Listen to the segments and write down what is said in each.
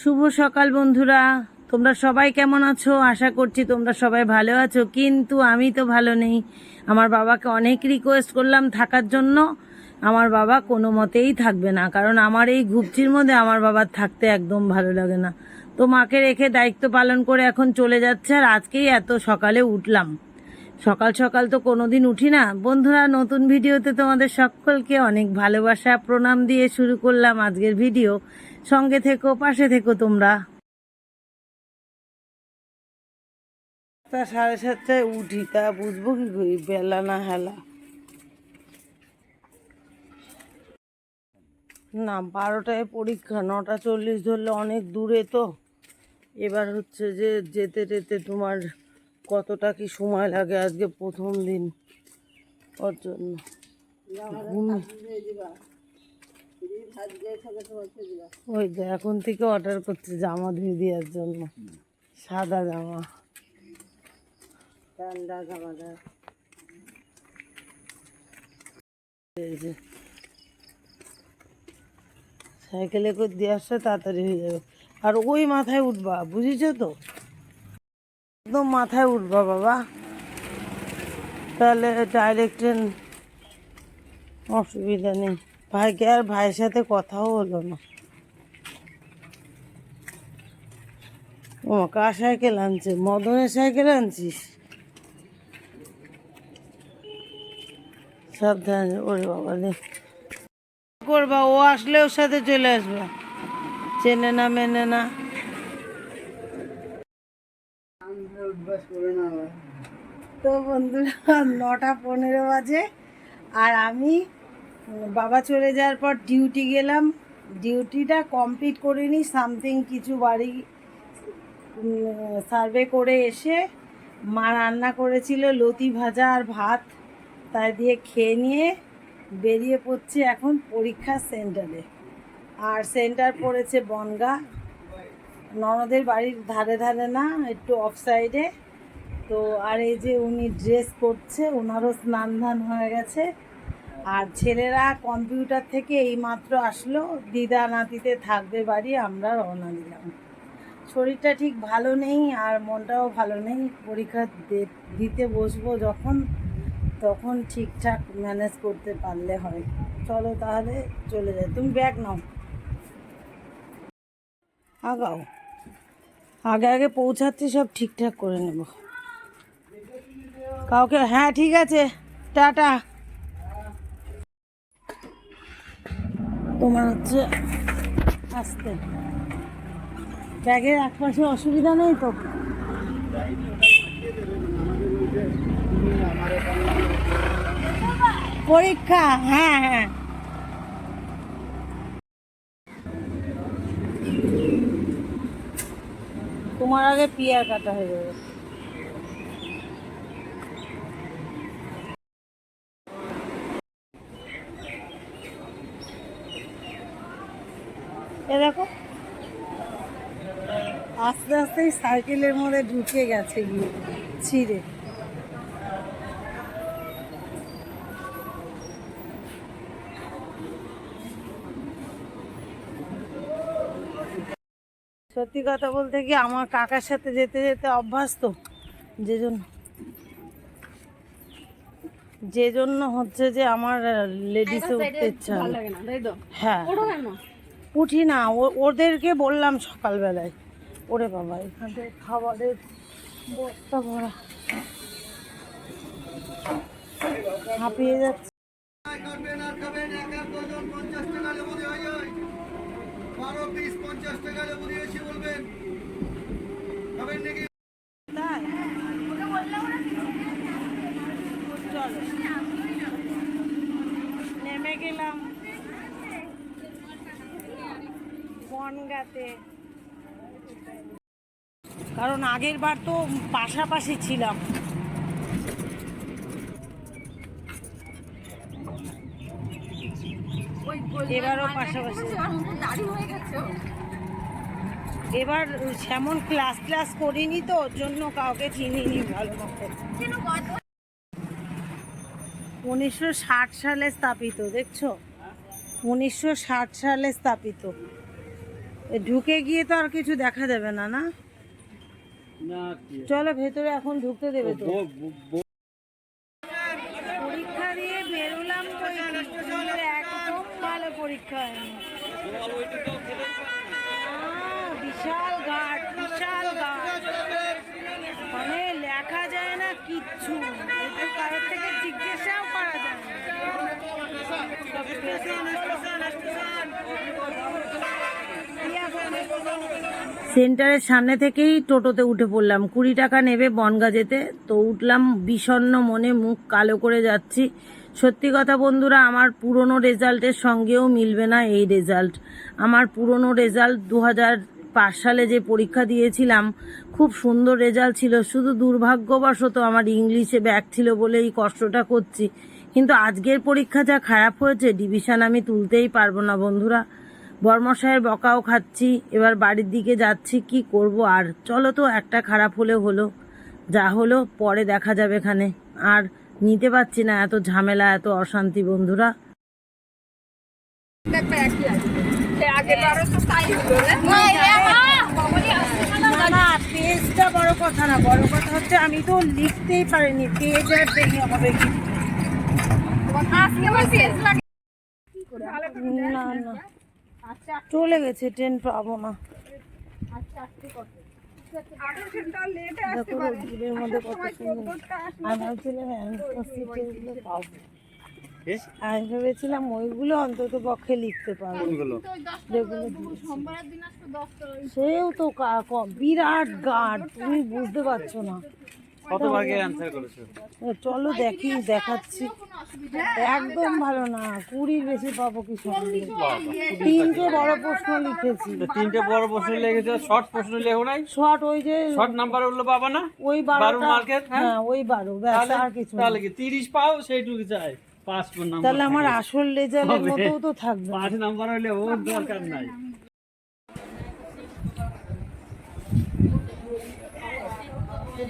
শুভ সকাল বন্ধুরা। তোমরা সবাই কেমন আছো? আশা করছি তোমরা সবাই ভালো আছো। কিন্তু আমি তো ভালো নেই। আমার বাবাকে অনেক রিকোয়েস্ট করলাম থাকার জন্য। আমার বাবা কোনো মতেই থাকবে না। কারণ আমার এই ঘুপচির মধ্যে আমার বাবার থাকতে একদম ভালো লাগে না। তো মাকে রেখে দায়িত্ব পালন করে এখন চলে যাচ্ছে আর আজকেই এত সকালে উঠলাম। সকাল সকাল তো কোনোদিন উঠি না। বন্ধুরা, নতুন ভিডিওতে তোমাদের সকলকে অনেক ভালোবাসা, প্রণাম দিয়ে শুরু করলাম আজকের ভিডিও। সঙ্গে থেকো, পাশে থেকো তোমরা। তা সাড়ে সাতটায় উঠি, তা বুঝব কি করি, বেলা না হেলা। না, বারোটায় পরীক্ষা, নটা চল্লিশ ধরলে অনেক দূরে তো। এবার হচ্ছে যে যেতে যেতে তোমার কতটা কি সময় লাগে আজকে প্রথম দিন। ওর জন্য। ঘুম- ওই যে এখন থেকে অর্ডার করছে জামা ধুয়ে দেওয়ার জন্য। সাদা জামা। ঠান্ডা যে। সাইকেলে করে দিয়ে আসলে তাড়াতাড়ি হয়ে যাবে। আর ওই মাথায় উঠবা বুঝেছ তো? একদম মাথায় উঠবা বাবা। তাহলে ডাইরেক্ট ট্রেন অসুবিধা নেই। ভাইকে আর ভাইয়ের সাথে কথাও হলো না। ও, কার সাইকেল আনছে? মদনের সাইকেল আনছিস? সাবধানে, ওরে বাবা রে। করবা, ও আসলে ওর সাথে চলে আসবে। চেনে না, মেনে না। তো বন্ধুরা, নটা পনেরো বাজে, আর আমি বাবা চলে যাওয়ার পর ডিউটি গেলাম। ডিউটিটা কমপ্লিট করিনি সামথিং কিছু বাড়ি সার্ভে করে এসে মা রান্না করেছিল, লতি ভাজা আর ভাত। তাই দিয়ে খেয়ে নিয়ে বেরিয়ে পড়ছি এখন পরীক্ষা সেন্টারে আর সেন্টার পড়েছে বনগা। ননদের বাড়ির ধারে ধারে না, একটু অফ সাইডে তো আর এই যে উনি ড্রেস করছে ওনারও স্নান ধান হয়ে গেছে। আর ছেলেরা কম্পিউটার থেকে এই মাত্র আসলো, দিদা নাতিতে থাকবে বাড়ি, আমরা রওনা দিলাম। শরীরটা ঠিক ভালো নেই আর মনটাও ভালো নেই, পরীক্ষা দিতে বসবো যখন, তখন ঠিকঠাক ম্যানেজ করতে পারলে হয়। চলো তাহলে চলে যাই। তুমি ব্যাগ নাও। আগাও। আগে আগে পৌঁছাচ্ছি, সব ঠিকঠাক করে নেব। কাউকে হ্যাঁ ঠিক আছে। টাটা। তোমার হচ্ছে আসতে। ব্যাগের একপাশে অসুবিধা নেই তো? পরীক্ষা হ্যাঁ হ্যাঁ। তোমার আগে পিয়ার কাটা হয়ে যাবে। এ দেখো। আস্তে আস্তে সাইকেলের মধ্যে ঢুকে গেছে গিয়ে ছিঁড়ে। সত্যি কথা বলতে কি আমার কাকার সাথে যেতে যেতে অভ্যাস তো যে জন্য যে জন্য হচ্ছে যে আমার লেডিসে উঠতে ইচ্ছা হ্যাঁ। উঠি না ওদেরকে বললাম সকালবেলায়। ওরে বাবা এখানে খাবারের বস্তা ভরা। হাঁপিয়ে যাচ্ছে। বারো পিস পঞ্চাশ টাকা লেবু দিয়েছি বলবেন। খাবেন নাকি তাই চলো নেমে গেলাম বনগাতে কারণ আগের বার তো পাশাপাশি ছিলাম। এবারও পাশাপাশি। এবার সেমন ক্লাস ক্লাস করিনি তো ওর জন্য কাউকে চিনিনি ভালো উনিশশো ষাট সালে স্থাপিত দেখছ? উনিশশো ষাট সালে স্থাপিত। ঢুকে গিয়ে তো আর কিছু দেখা যাবে না না? চলো ভেতরে এখন ঢুকতে দেবে তো। পরীক্ষা দিয়ে বেরোলাম একদম ভালো পরীক্ষা বিশাল ঘাট বিশাল ঘাট। মানে লেখা যায় না কিচ্ছু। কারোর থেকে জিজ্ঞাসাও করা যায় না। সেন্টারের সামনে থেকেই টোটোতে উঠে পড়লাম। কুড়ি টাকা নেবে বনগা যেতে। তো উঠলাম বিষণ্ণ মনে মুখ কালো করে যাচ্ছি। সত্যি কথা বন্ধুরা, আমার পুরনো রেজাল্টের সঙ্গেও মিলবে না এই রেজাল্ট। আমার পুরনো রেজাল্ট দু পাঁচ সালে যে পরীক্ষা দিয়েছিলাম, খুব সুন্দর রেজাল্ট ছিল। শুধু দুর্ভাগ্যবশত আমার ইংলিশে ব্যাক ছিল বলে এই কষ্টটা করছি। কিন্তু আজকের পরীক্ষা যা খারাপ হয়েছে, ডিভিশন আমি তুলতেই পারব না বন্ধুরা। বর্মশায়ের বকাও খাচ্ছি এবার বাড়ির দিকে যাচ্ছি কি করব আর? চলো তো একটা খারাপ হলে হলো। যা হলো পরে দেখা যাবে এখানে। আর নিতে পারছি না এত ঝামেলা এত অশান্তি বন্ধুরা। পেজটা বড় কথা না বড় কথা হচ্ছে আমি তো লিখতেই পারিনি পেজ আর দেখে হবে কি? না না। চলে গেছে ট্রেন পাবো না। দেখো রোদ্দুরের মধ্যে কত সুন্দর। আমি ভাবছিলাম অ্যান্সার পাবো। আমি ভেবেছিলাম ওইগুলো অন্তত পক্ষে লিখতে পারব। যেগুলো সেও তো কা- ক- বিরাট গাঢ় তুমি বুঝতে পারছ না। অ্যান্সার করেছ? চলো দেখি দেখাচ্ছি। একদম ভালো না কুড়ির বেশি পাবো কি তিনটে বড় প্রশ্ন লিখেছি। তিনটে বড় প্রশ্ন শর্ট প্রশ্ন লেখো নাই? শর্ট ওই যে শর্ট নাম্বার উঠল পাবা না? ওই বারো মার্কের হ্যাঁ? হ্যাঁ ওই বারো আর কিছু তাহলে কি তিরিশ পাও? সেইটুকু চাই। তাহলে আমার আসল রেজাল্টের। মতো তো থাকবে। পাঁচ নাম্বার হলে ওর দরকার নাই।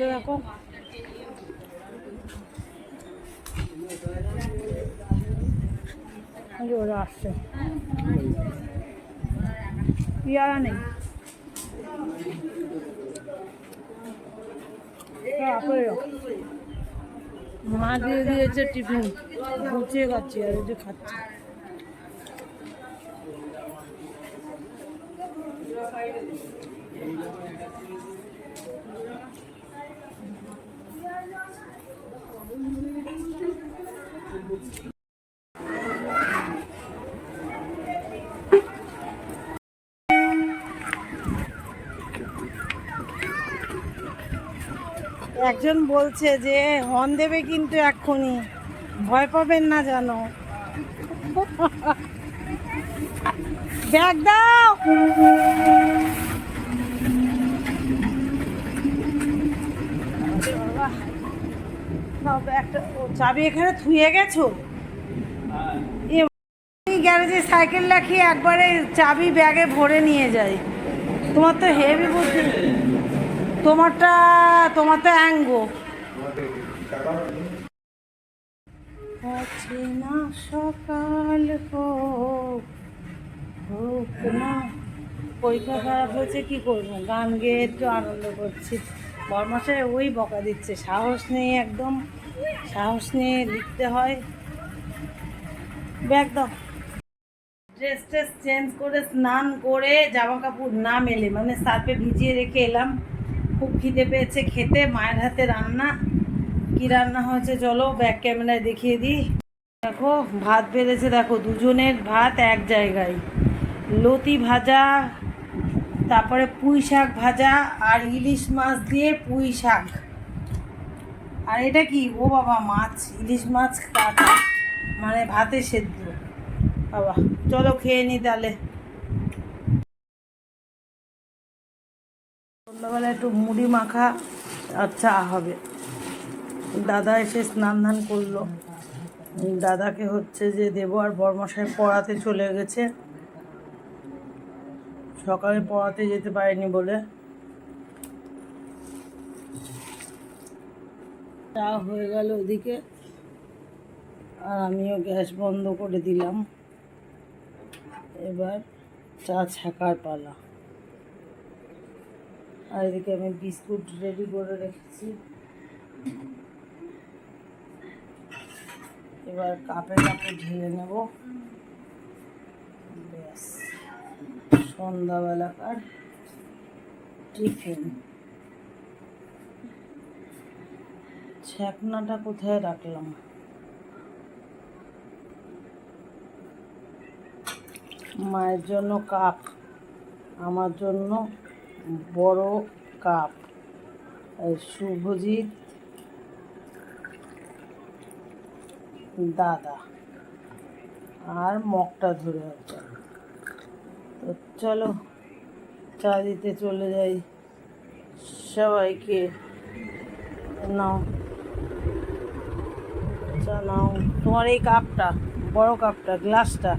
দেখো। ওরা আসছে। পেয়ারা নেই। হ্যাঁ। মা দিয়ে দিয়েছে টিফিন। গুছিয়ে খাচ্ছি আর যে খাচ্ছি। একজন বলছে যে, হর্ন দেবে কিন্তু এক্ষুনি। ভয় পাবেন না জানো ব্যাগ দাও! একটা চাবি এখানে থুয়ে গেছো? গ্যারেজে সাইকেল রাখি একবারে চাবি ব্যাগে ভরে নিয়ে যাই। তোমার তো হেভি বুদ্ধি। তোমারটা তোমার তো অ্যাঙ্গো আছে না সকাল হোক হোক না। পরীক্ষা খারাপ হয়েছে, কি করব? গান গেয়ে একটু আনন্দ করছি। বরমাসায় ওই বকা দিচ্ছে। সাহস নেই একদম। সাহস নিয়ে লিখতে হয়। ব্যাগ দাও। ড্রেস ট্রেস চেঞ্জ করে, স্নান করে জামা কাপড় না মেলে মানে সার্ফে ভিজিয়ে রেখে এলাম। খুব খিদে পেয়েছে খেতে, মায়ের হাতে রান্না। কি রান্না হয়েছে চলো ব্যাক ক্যামেরায় দেখিয়ে দিই। দেখো, ভাত বেড়েছে, দেখো, দুজনের ভাত এক জায়গায়। লতি ভাজা, তারপরে পুঁই শাক ভাজা আর ইলিশ মাছ দিয়ে পুঁই শাক। আর এটা কি? ও বাবা, মাছ, ইলিশ মাছ কাটা মানে ভাতে সেদ্ধ। বাবা, চলো খেয়ে নি তাহলে। সন্ধ্যাবেলা একটু মুড়ি মাখা, আর চা হবে। দাদা এসে স্নান ধান করল। দাদাকে হচ্ছে যে দেব আর বর্মশাই পড়াতে চলে গেছে। সকালে পড়াতে যেতে পারেনি বলে। চা হয়ে গেল ওদিকে। আর আমিও গ্যাস বন্ধ করে দিলাম। এবার চা ছাকার পালা। আর এদিকে আমি বিস্কুট রেডি করে রেখেছি। এবার কাপে কাপে ঢেলে নেব। ব্যাস সন্ধ্যাবেলাকার টিফিন। ছ্যাকনাটা কোথায় রাখলাম? মায়ের জন্য কাপ আমার জন্য বড় কাপ। শুভজিৎ দাদা। আর মগটা ধরে আছে। তো চলো, চা দিতে চলে যাই। সবাইকে নাও। চা নাও। তোমার এই কাপটা, বড় কাপটা, গ্লাসটা।